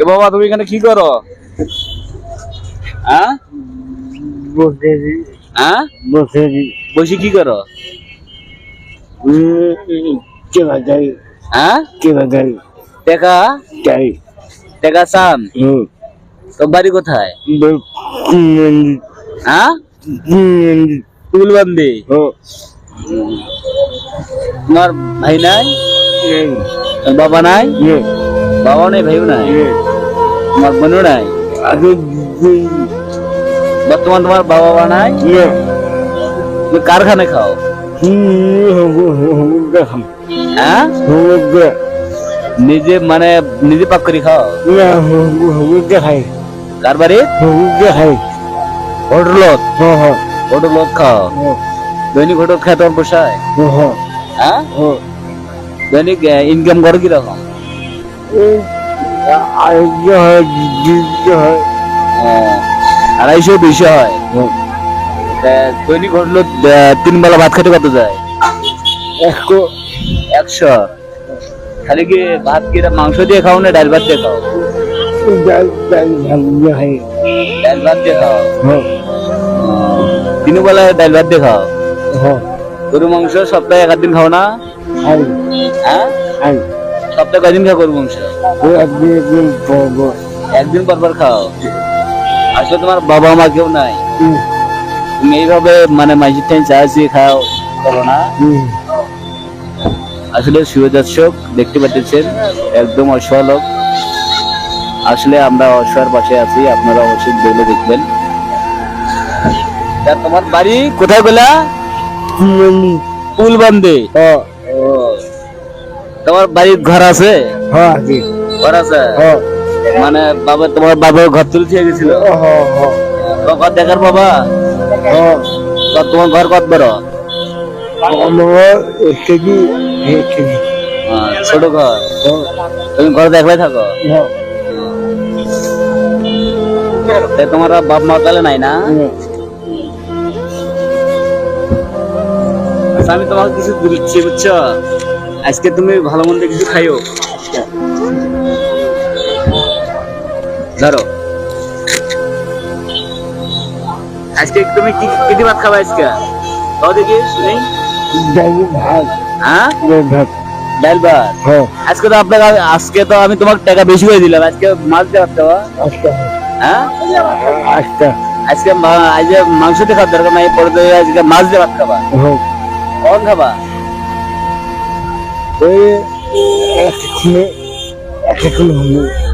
এ বাবা তুমি এখানে কি করো? হ্যাঁ? বসে হ্যাঁ? বসে বসে কি করো? হ্যাঁ? টেকা টেকা? তো বাড়ি কোথায়? হুম হ্যাঁ? তোমার ভাই নাই বাবা নাই বাবা নাই ভাইও নাই তোমার বোনও নাই বর্তমান তোমার বাবা মা নাই তুমি কারখানে খাও হ্যাঁ নিজে মানে নিজে পাক করে খাও কার বাড়ি হোটেলত হোটেলত খাও দৈনিক হোটেল খায় তোমার পোষায় হ্যাঁ? দৈনিক ইনকাম করো কীরকম আড়াইশো দুইশো হয়। দৈনিক হোটেল তিন বেলা ভাত খেতে কত যায়? একশো। খালি কি ভাত কি মাংস দিয়ে খাও না ডাল ভাত দিয়ে খাও? ডাল ভাত দিয়ে খাও? তিন বেলা ডাল ভাত দিয়ে খাও? গরু মাংস সপ্তাহে এক দিন খাও না? হ্যাঁ? সপ্তাহে কয়দিন খাও গরু মাংস? একদিন পর পর। খাও? আসলে তোমার বাবা মা কেউ নাই? তুমি এইভাবে মানে মাঝে টাইম চা চিয়ে খাও করো না? আসলে শুভ দর্শক দেখতে পাচ্ছেন একদম অসহায় লোক। আসলে আমরা অসহায়ের পাশে আছি আপনারা অবশ্যই দেখলে দেখবেন। তোমার বাড়ি কোথায় গেলা ফুলবান্দি তোমার বাড়ির ঘর আছে? ঘর আছে? মানে বাবা তোমার বাবা ঘর তুলে দিয়ে গেছিল? ঘর দেখার বাবা? তোমার ঘর কত বড়? ছোট ঘর? তুমি ঘর দেখলে থাকো? তোমার বাপ মা তাহলে নাই না? আমি তোমাকে কিছু দিচ্ছি বুঝছ? আজকে তুমি ভালো মন্দ কিছু খাইও। ধরো। আজকে তুমি কি কি ভাত খাবে আজকে? তাও দেখি শুনি। হ্যাঁ? ডাল ভাত। আজকে তো আপনাকে আজকে তো আমি তোমাকে টাকা বেশি করে দিলাম। আজকে মাছ দিয়ে ভাত খাওয়া হ্যাঁ? আজকে আজকে মাংস দিয়ে খাওয়ার দরকার নাই পরে আজকে মাছ দিয়ে ভাত খাবা। কখন খাবা?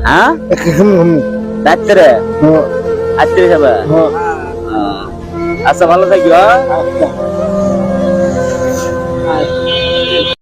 হ্যাঁ? রাত্রে? রাত্রে খাবা? আহ। আচ্ছা ভালো থাকিও হ্যাঁ? আচ্ছা।